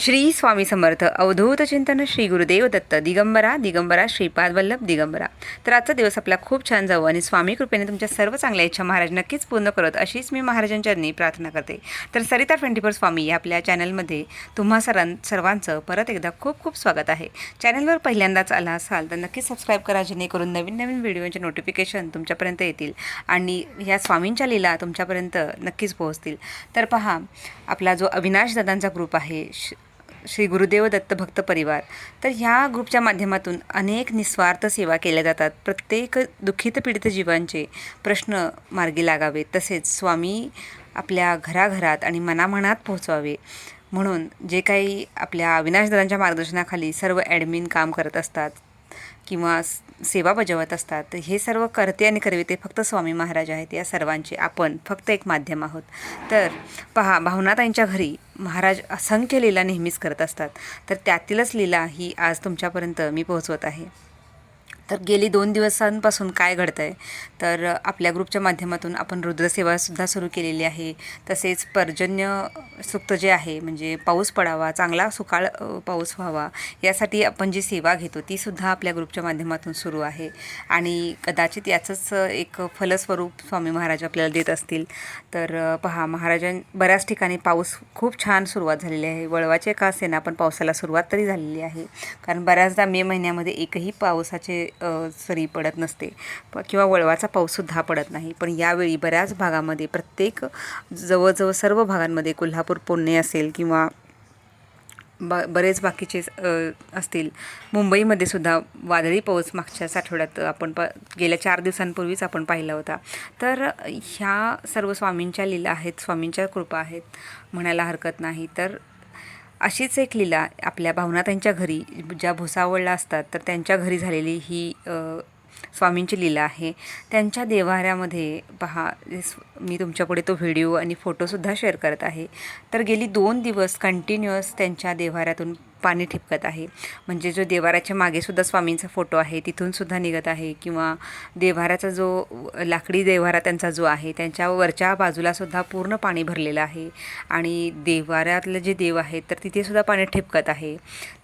श्री स्वामी समर्थ अवधूत चिंतन श्री गुरुदेव दत्त दिगंबरा दिगंबरा श्रीपाद वल्लभ दिगंबरा. तर आजचा दिवस आपला खूप छान जाऊ आणि स्वामी कृपेने तुमच्या सर्व चांगल्या इच्छा महाराज नक्कीच पूर्ण करत अशीच मी महाराजांच्या प्रार्थना करते. तर सरिता ट्वेंटी फोर स्वामी या आपल्या चॅनलमध्ये तुम्हा सरां सर्वांचं परत एकदा खूप खूप स्वागत आहे. चॅनलवर पहिल्यांदाच आला असाल तर नक्कीच सबस्क्राईब करा जेणेकरून नवीन नवीन व्हिडिओचे नोटिफिकेशन तुमच्यापर्यंत येतील आणि ह्या स्वामींच्या लीला तुमच्यापर्यंत नक्कीच पोहोचतील. तर पहा आपला जो अविनाश दादांचा ग्रुप आहे श्री गुरुदेव दत्त भक्त परिवार. तर ह्या ग्रुपच्या माध्यमातून अनेक निस्वार्थ सेवा केल्या जातात. प्रत्येक दुःखित पीडित जीवांचे प्रश्न मार्गी लागावे. तसेच स्वामी आपल्या घराघरात आणि मनामनात पोहोचवावे. म्हणून जे काही आपल्या अविनाशदादांच्या मार्गदर्शनाखाली सर्व ॲडमिन काम करत असतात किंवा सेवा बजावत असतात हे सर्व करते आणि करविते फक्त स्वामी महाराज आहेत या सर्वांचे. आपण फक्त एक माध्यम आहोत. तर पहा भावनाताईंच्या घरी महाराज असंख्य लीला नेहमीच करत असतात. तर त्यातीलच लीला ही आज तुमच्यापर्यंत मी पोहोचवत आहे. तर गेली दोन दिवसांपासून काय घडतं आहे तर आपल्या ग्रुपच्या माध्यमातून आपण रुद्रसेवासुद्धा सुरू केलेली आहे. तसेच पर्जन्य सुक्त जे आहे म्हणजे पाऊस पडावा चांगला सुकाळ पाऊस व्हावा यासाठी आपण जी सेवा घेतो तीसुद्धा आपल्या ग्रुपच्या माध्यमातून सुरू आहे. आणि कदाचित याचंच एक फलस्वरूप स्वामी महाराज आपल्याला देत असतील. तर पहा महाराजां बऱ्याच ठिकाणी पाऊस खूप छान सुरुवात झालेली आहे. वळवाचे का असेना पण पावसाला सुरुवात तरी झालेली आहे. कारण बऱ्याचदा मे महिन्यामध्ये एकही पावसाचे सरी पडत नसते. प किंवा वळवाचा पाऊससुद्धा पडत नाही. पण यावेळी बऱ्याच भागामध्ये प्रत्येक जवळजवळ सर्व भागांमध्ये कोल्हापूर पुणे असेल किंवा ब बरेच बाकीचे असतील. मुंबईमध्ये सुद्धा वादळी पाऊस मागच्याच आठवड्यात आपण प गेल्या चार दिवसांपूर्वीच आपण पाहिला होता. तर ह्या सर्व स्वामींच्या लीला आहेत स्वामींच्या कृपा आहेत म्हणायला हरकत नाही. तर अशीच एक लीला आपल्या भावनाताईंच्या घरी ज्या भुसावळला असतात तर त्यांच्या घरी झालेली ही स्वामींची लीला आहे. त्यांच्या देवाऱ्यामध्ये पहा मी तुमच्यापुढे तो व्हिडिओ आणि फोटोसुद्धा शेअर करत आहे. तर गेली दोन दिवस कंटिन्युअस त्यांच्या देवाऱ्यातून पाणी ठिपकत आहे. म्हणजे जो देवाराच्या मागेसुद्धा स्वामींचा फोटो आहे तिथूनसुद्धा निघत आहे किंवा देवाराचा जो लाकडी देवारा त्यांचा जो आहे त्यांच्या वरच्या बाजूलासुद्धा पूर्ण पाणी भरलेलं आहे आणि देवाऱ्यातले जे देव आहेत तर तिथेसुद्धा पाणी ठिपकत आहे.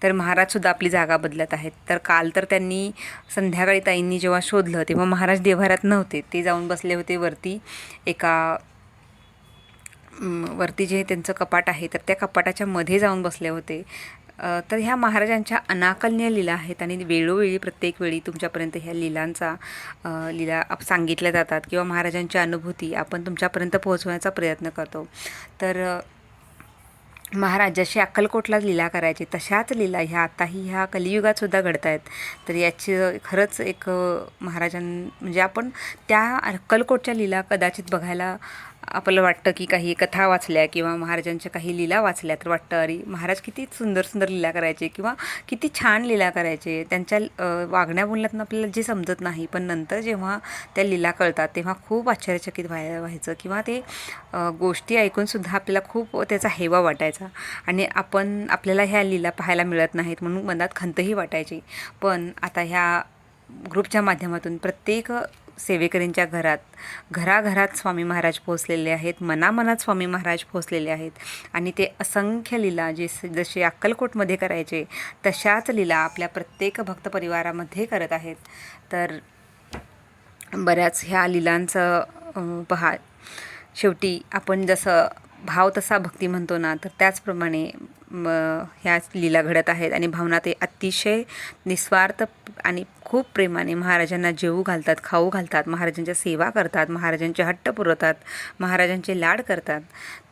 तर महाराजसुद्धा आपली जागा बदलत आहेत. तर काल तर त्यांनी संध्याकाळी ताईंनी जेव्हा शोधलं तेव्हा महाराज देवाऱ्यात नव्हते. ते जाऊन बसले होते वरती एका वरती जे त्यांचं कपाट आहे तर त्या कपाटाच्या मध्ये जाऊन बसले होते. तर ह्या महाराजांच्या अनाकलनीय लीला आहेत आणि वेळोवेळी प्रत्येक वेळी तुमच्यापर्यंत ह्या लीलांचा लीला सांगितल्या जातात किंवा महाराजांच्या अनुभूती आपण तुमच्यापर्यंत पोहोचवण्याचा प्रयत्न करतो. तर महाराज जशी अक्कलकोटला लीला करायची तशाच लीला ह्या आताही ह्या कलियुगात सुद्धा घडत आहेत तर याची खरंच एक महाराजां म्हणजे आपण त्या अक्कलकोटच्या लीला कदाचित बघायला आपलं वाटतं की काही कथा वाचल्या किंवा महाराजांच्या काही लीला वाचल्या तर वाटतं अरे महाराज किती सुंदर सुंदर लीला करायचे किंवा किती छान लीला करायचे. त्यांच्या वागण्या बोलण्यातून आपल्याला जे समजत नाही पण नंतर जेव्हा त्या लीला कळतात तेव्हा खूप आश्चर्यचकित व्हाय व्हायचं किंवा ते गोष्टी ऐकूनसुद्धा आपल्याला खूप त्याचा हेवा वाटायचा. आणि आपण आपल्याला ह्या लीला पाहायला मिळत नाहीत म्हणून मनात खंतही वाटायची. पण आता ह्या ग्रुपच्या माध्यमातून प्रत्येक सेवेकरींच्या घरात घराघरात स्वामी महाराज पोहोचलेले आहेत मनामनात स्वामी महाराज पोहोचलेले आहेत. आणि ते असंख्य लीला जे जसे अक्कलकोटमध्ये करायचे तशाच लीला आपल्या प्रत्येक भक्त परिवारामध्ये करत आहेत. तर बऱ्याच ह्या लीलांचं पहा शेवटी आपण जसं भाव तसा भक्ती म्हणतो ना तर त्याचप्रमाणे म ह्या लीला घडत आहेत. आणि भावना ते अतिशय निस्वार्थ आणि खूप प्रेमाने महाराजांना जेवू घालतात खाऊ घालतात महाराजांच्या सेवा करतात महाराजांचे हट्ट पुरवतात महाराजांचे लाड करतात.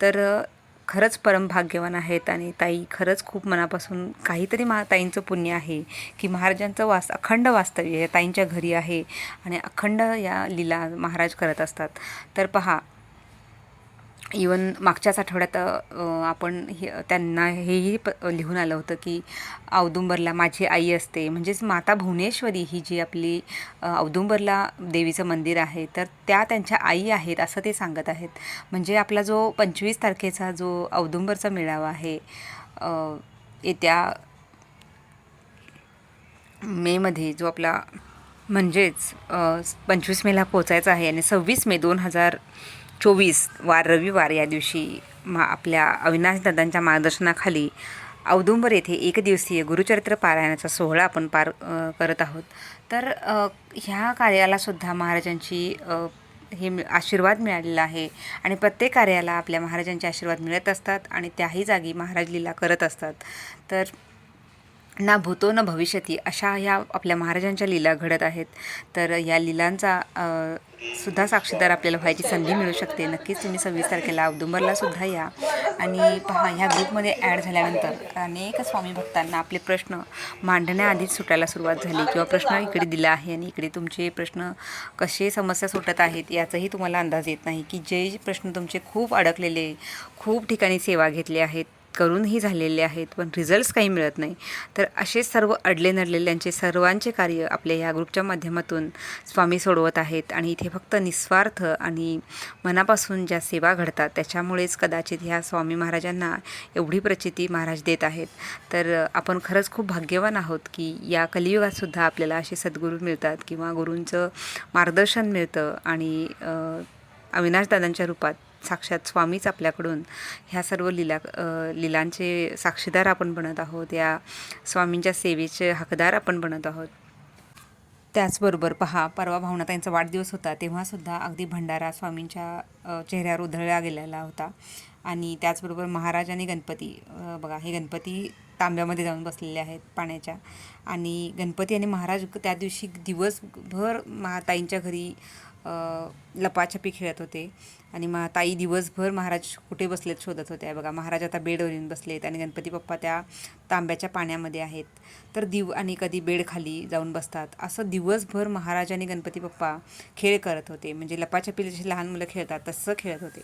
तर खरंच परमभाग्यवान आहेत आणि ताई खरंच खूप मनापासून काहीतरी मा ताईंचं पुण्य आहे की महाराजांचं वास अखंड वास्तव्य ताईंच्या घरी आहे आणि अखंड या लीला महाराज करत असतात. तर पहा इवन मागच्याच आठवड्यात आपण हे त्यांना हेही प लिहून आलं होतं की औदुंबरला माझी आई असते. म्हणजेच माता भुवनेश्वरी ही जी आपली औदुंबरला देवीचं मंदिर आहे तर त्या त्यांच्या आई आहेत असं ते सांगत आहेत. म्हणजे आपला जो पंचवीस तारखेचा जो औदुंबरचा मेळावा आहे येत्या मेमध्ये जो आपला म्हणजेच पंचवीस मेला पोचायचा आहे आणि सव्वीस मे दोन हजार चोवीस वार रविवार या दिवशी मा आपल्या अविनाश दादांच्या मार्गदर्शनाखाली औदुंबर येथे एकदिवसीय गुरुचरित्र पारायणाचा सोहळा आपण पार करत आहोत. तर ह्या कार्यालासुद्धा महाराजांची हे आशीर्वाद मिळालेला आहे आणि प्रत्येक कार्याला आपल्या महाराजांचे आशीर्वाद मिळत असतात आणि त्याही जागी महाराज लीला करत असतात. तर ना भूतो न भविष्यती अशा ह्या आपल्या महाराजांच्या लीला घडत आहेत. तर या लीलांचा सुद्धा साक्षीदार आपल्याला व्हायची संधी मिळू शकते. नक्कीच तुम्ही सव्वीस तारखेला औदुंबरला सुद्धा या. आणि पहा ह्या ग्रुपमध्ये ॲड झाल्यानंतर अनेक स्वामी भक्तांना आपले प्रश्न मांडण्याआधीच सुटायला सुरुवात झाली किंवा प्रश्न इकडे दिला आहे आणि इकडे तुमचे प्रश्न कसे समस्या सुटत आहेत याचाही तुम्हाला अंदाज येत नाही की जे प्रश्न तुमचे खूप अडकलेले खूप ठिकाणी सेवा घेतली आहेत करूनही झालेले आहेत पण रिझल्ट्स काही मिळत नाही. तर असे सर्व अडले नडलेल्यांचे सर्वांचे कार्य आपल्या ह्या ग्रुपच्या माध्यमातून स्वामी सोडवत आहेत आणि इथे फक्त निस्वार्थ आणि मनापासून ज्या सेवा घडतात त्याच्यामुळेच कदाचित ह्या स्वामी महाराजांना एवढी प्रचिती महाराज देत आहेत. तर आपण खरंच खूप भाग्यवान आहोत की या कलियुगातसुद्धा आपल्याला असे सद्गुरू मिळतात किंवा गुरूंचं मार्गदर्शन मिळतं आणि अविनाशदादांच्या रूपात साक्षात स्वामीच आपल्याकडून ह्या सर्व लीला लिलांचे लीलांचे साक्षीदार आपण बनत आहोत या स्वामींच्या सेवेचे हकदार आपण बनत आहोत. त्याचबरोबर पहा परवा भावनाताईंचा वाढदिवस होता तेव्हासुद्धा अगदी भंडारा स्वामींच्या चेहऱ्यावर उधळला गेलेला होता. आणि त्याचबरोबर महाराज आणि गणपती बघा हे गणपती तांब्यामध्ये जाऊन बसलेले आहेत पाण्याच्या. आणि गणपती आणि महाराज त्या दिवशी दिवसभर महाताईंच्या घरी लपाछपी खेळत होते. आणि मा ताई दिवसभर महाराज कुठे बसलेत शोधत होत्या. बघा महाराज आता बेडवर येऊन बसलेत आणि गणपती बाप्पा त्या तांब्याच्या पाण्यामध्ये आहेत. तर दिव आणि कधी बेड खाली जाऊन बसतात. असं दिवसभर महाराज आणि गणपती बाप्पा खेळ करत होते. म्हणजे लपाछपी जशी लहान मुलं खेळतात तसं खेळत होते.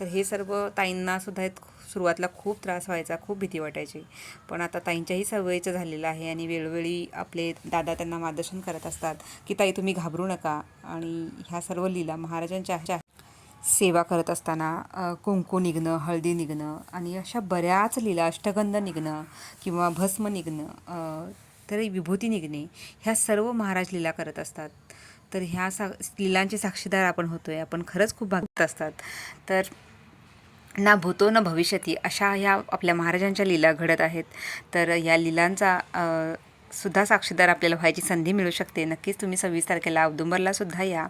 तर हे सर्व ताईंनासुद्धा एक सुरुवातीला खूप त्रास व्हायचा खूप भीती वाटायची. पण आता ताईंच्याही सवयीचं झालेलं आहे आणि वेळोवेळी आपले दादा त्यांना मार्गदर्शन करत असतात की ताई तुम्ही घाबरू नका. आणि ह्या सर्व लीला महा महाराजांच्या सेवा करत असताना कुंकू निघणं हळदी निघणं आणि अशा बऱ्याच लीला अष्टगंध निघणं किंवा भस्म निघणं तर तरी विभूती निघणे ह्या सर्व महाराज लीला करत असतात. तर ह्या सा लीलांचे साक्षीदार आपण होतोय आपण खरंच खूप भागत असतात. तर ना भूतो ना भविष्यती अशा ह्या आपल्या महाराजांच्या लीला घडत आहेत. तर या लीलांचा सुद्धा साक्षीदार आपल्याला व्हायची संधी मिळू शकते. नक्कीच तुम्ही सव्वीस तारखेला औदुंबरला सुद्धा या.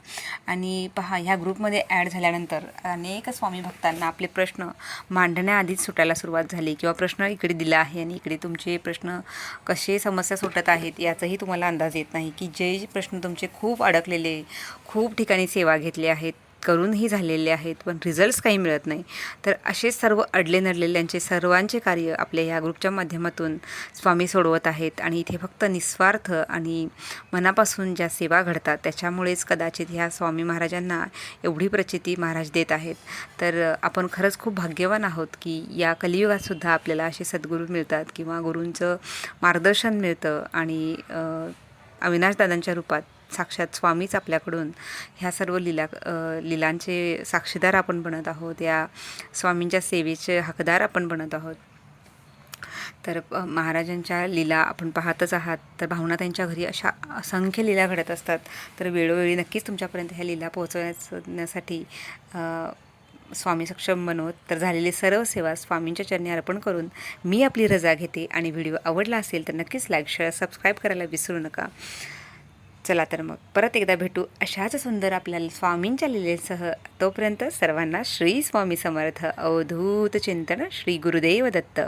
आणि पहा ह्या ग्रुपमध्ये ॲड झाल्यानंतर अनेक स्वामी भक्तांना आपले प्रश्न मांडण्याआधीच सुटायला सुरुवात झाली किंवा प्रश्न इकडे दिला आहे आणि इकडे तुमचे प्रश्न कसे समस्या सुटत आहेत याचाही तुम्हाला अंदाज येत नाही की जे प्रश्न तुमचे खूप अडकलेले खूप ठिकाणी सेवा घेतली आहेत करूनही झालेले आहेत पण रिझल्ट्स काही मिळत नाही. तर असे सर्व अडले नडलेल्यांचे सर्वांचे कार्य आपल्या ह्या ग्रुपच्या माध्यमातून स्वामी सोडवत आहेत आणि इथे फक्त निस्वार्थ आणि मनापासून ज्या सेवा घडतात त्याच्यामुळेच कदाचित ह्या स्वामी महाराजांना एवढी प्रचिती महाराज देत आहेत. तर आपण खरंच खूप भाग्यवान आहोत की या कलियुगातसुद्धा आपल्याला असे सद्गुरू मिळतात किंवा गुरूंचं मार्गदर्शन मिळतं आणि अविनाशदादांच्या रूपात साक्षात स्वामीच आपल्याकडून ह्या सर्व लीला लीलांचे साक्षीदार आपण बनत आहोत. या स्वामींच्या सेवेचे हकदार आपण बनत आहोत. तर महाराजांच्या लीला आपण पाहतच आहात. तर भावना त्यांच्या घरी अशा असंख्य लीला घडत असतात. तर वेळोवेळी नक्कीच तुमच्यापर्यंत ह्या लीला पोहोचवण्यासाठी स्वामी सक्षम बनवत तर झालेली सर्व सेवा स्वामींच्या चरणी अर्पण करून मी आपली रजा घेते. आणि व्हिडिओ आवडला असेल तर नक्कीच लाईक शेअर सबस्क्राईब करायला विसरू नका. चला तर मग परत एकदा भेटू अशाच सुंदर आपल्याला स्वामींच्या लिलेसह. तोपर्यंत सर्वांना श्री स्वामी समर्थ. अवधूत चिंतन श्री गुरुदेव दत्त.